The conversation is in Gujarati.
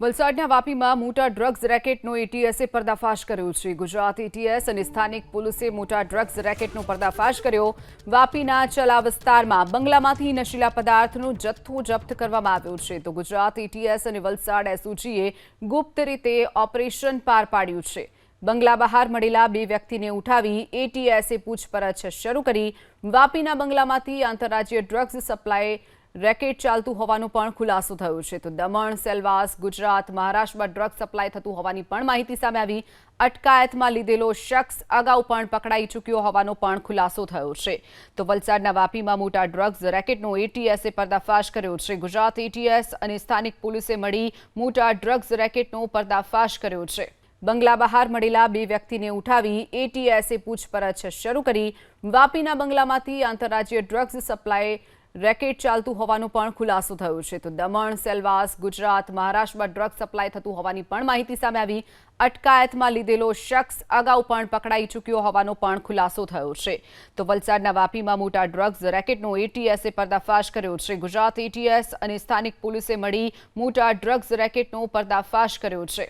વલસાડના વાપીમાં મોટા ડ્રગ્સ રેકેટનો એટીએસે પર્દાફાશ કર્યો છે. ગુજરાત એટીએસ અને સ્થાનિક પોલીસે મોટા ડ્રગ્સ રેકેટનો પર્દાફાશ કર્યો. વાપીના ચલા વિસ્તારમાં બંગલામાંથી નશીલા પદાર્થનો જથ્થો જપ્ત કરવામાં આવ્યો છે. તો ગુજરાત એટીએસ અને વલસાડ એસઓજીએ ગુપ્ત રીતે ઓપરેશન પાર પાડ્યું છે. બંગલા બહાર મળેલા બે વ્યક્તિને ઉઠાવી એટીએસે પૂછપરછ શરૂ કરી. વાપીના બંગલામાંથી આંતરરાજ્ય ડ્રગ્સ સપ્લાય રેકેટ ચાલતું હોવાનો પણ ખુલાસો થયો છે. તો દમણ, સેલવાસ, ગુજરાત, મહારાષ્ટ્રમાં ડ્રગ સપ્લાય થતું હોવાની પણ માહિતી સામે આવી. અટકાયતમાં લીધેલો શખ્સ અગાઉ પણ પકડાઈ ચૂક્યો હોવાનો પણ ખુલાસો થયો છે. તો વલસાડના વાપીમાં મોટા ડ્રગ્સ રેકેટનો એટીએસે પર્દાફાશ કર્યો છે. ગુજરાત એટીએસ અને સ્થાનિક પોલીસે મળી મોટા ડ્રગ્સ રેકેટનો પર્દાફાશ કર્યો છે. બંગલા બહાર મળેલા બે વ્યક્તિને ઉઠાવી એટીએસે પૂછપરછ શરૂ કરી. વાપીના બંગલામાંથી આંતરરાજ્ય ડ્રગ્સ સપ્લાય રેકેટ ચાલતું હોવાનો પણ ખુલાસો થયો છે. તો દમણ, સેલવાસ, ગુજરાત, મહારાષ્ટ્રમાં ડ્રગ્સ સપ્લાય થતું હોવાની પણ માહિતી સામે આવી. અટકાયતમાં લીધેલો શખ્સ અગાઉ પણ પકડાઈ ચૂક્યો હોવાનો પણ ખુલાસો થયો છે. તો વલસાડના વાપીમાં મોટા ડ્રગ્સ રેકેટનો એટીએસે પર્દાફાશ કર્યો છે. ગુજરાત એટીએસ અને સ્થાનિક પોલીસે મળી મોટા ડ્રગ્સ રેકેટનો પર્દાફાશ કર્યો છે.